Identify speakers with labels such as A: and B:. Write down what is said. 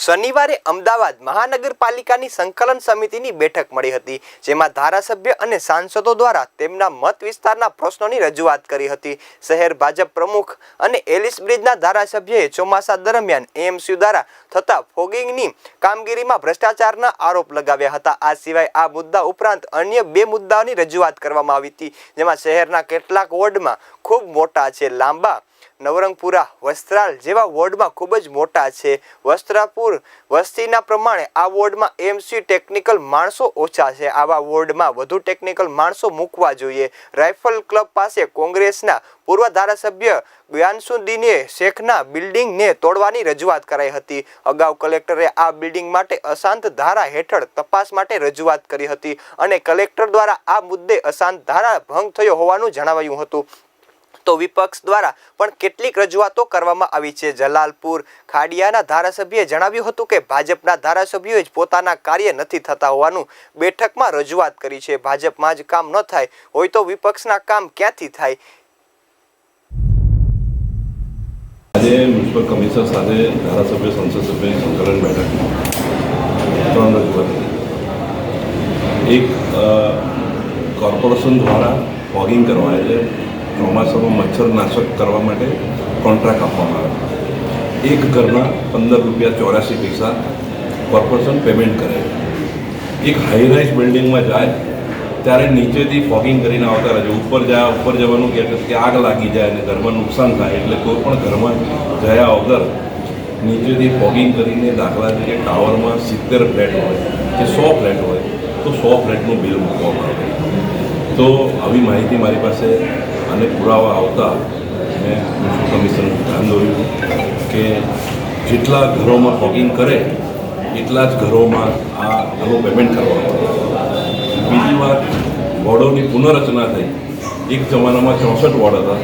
A: શનિવારે અમદાવાદ મહાનગરપાલિકાની સંકલન સમિતિની બેઠક મળી હતી, જેમાં ધારાસભ્ય અને સાંસદો દ્વારા તેમના મત વિસ્તારના પ્રશ્નોની રજૂઆત કરી હતી. શહેર ભાજપ પ્રમુખ અને એલિસ બ્રિજના ધારાસભ્યએ ચોમાસા દરમિયાન એએમસી દ્વારા થતા ફોગિંગની કામગીરીમાં ભ્રષ્ટાચારના આરોપ લગાવ્યા હતા. આ સિવાય આ મુદ્દા ઉપરાંત અન્ય બે મુદ્દાઓની રજૂઆત કરવામાં આવી હતી, જેમાં શહેરના કેટલાક વોર્ડમાં ખૂબ મોટા છે, લાંબા નવરંગપુરા વસ્ત્રાલ જેવા વોર્ડમાં ખૂબ જ મોટા છે. વસ્ત્રાપુર વસ્તીના પ્રમાણે આ વોર્ડમાં એમસી ટેકનિકલ માણસો ઓછા છે. આવા વોર્ડમાં વધુ ટેકનિકલ માણસો મૂકવા જોઈએ. રાઇફલ ક્લબ પાસે કોંગ્રેસના પૂર્વ ધારાસભ્ય ગ્યાનસુદ્દીને શેખના બિલ્ડિંગને તોડવાની રજૂઆત કરાઈ હતી. અગાઉ કલેક્ટરે આ બિલ્ડિંગ માટે અશાંત ધારા હેઠળ તપાસ માટે રજૂઆત કરી હતી અને કલેક્ટર દ્વારા આ મુદ્દે અશાંત ધારા ભંગ થયો હોવાનું જણાવાયું હતું. તો વિપક્ષ દ્વારા પણ કેટલીક રજૂઆતો કરવામાં આવી છે. જલાલપુર ખાડિયાના ધારાસભ્યએ જણાવ્યું હતું કે ભાજપના ધારાસભ્યોએ જ પોતાના કાર્ય નથી થતા હોવાનું બેઠકમાં રજૂઆત કરી છે. ભાજપમાં જ કામ ન થાય હોય તો વિપક્ષના કામ ક્યાંથી થાય?
B: આજે મ્યુનિસિપલ કમિશનર સાથે ધારાસભ્ય, સંસદ સભ્ય સંકલન બેઠક ત્રણ રજૂઆત એક કોર્પોરેશન દ્વારા ફોગિંગ કરવા એટલે ચોમાસામાં મચ્છર નાશક કરવા માટે કોન્ટ્રાક્ટ આપવામાં આવે એક ઘરના પંદર રૂપિયા ચોરાસી પૈસા કોર્પોરેશન પેમેન્ટ કરે એક હાઈરાઇઝ બિલ્ડિંગમાં જાય, ત્યારે નીચેથી ફોગિંગ કરીને આવતા રહે ઉપર જાય ઉપર જવાનું કહે કે આગ લાગી જાય અને ઘરમાં નુકસાન થાય, એટલે કોઈ પણ ઘરમાં ગયા વગર નીચેથી ફોગિંગ કરીને દાખલા તરીકે ટાવરમાં સિત્તેર ફ્લેટ હોય કે સો ફ્લેટ હોય, તો સો ફ્લેટનું બિલ મૂકવામાં આવે. તો આવી માહિતી મારી પાસે અને પુરાવા આવતા મેં મ્યુનિસિપલ કમિશનર ધ્યાન દોર્યું કે જેટલા ઘરોમાં ફોગિંગ કરે, એટલા જ ઘરોમાં આ આનું પેમેન્ટ કરવામાં બીજી વાત વોર્ડોની પુનઃરચના થઈ. એક જમાનામાં ચોસઠ વોર્ડ હતા.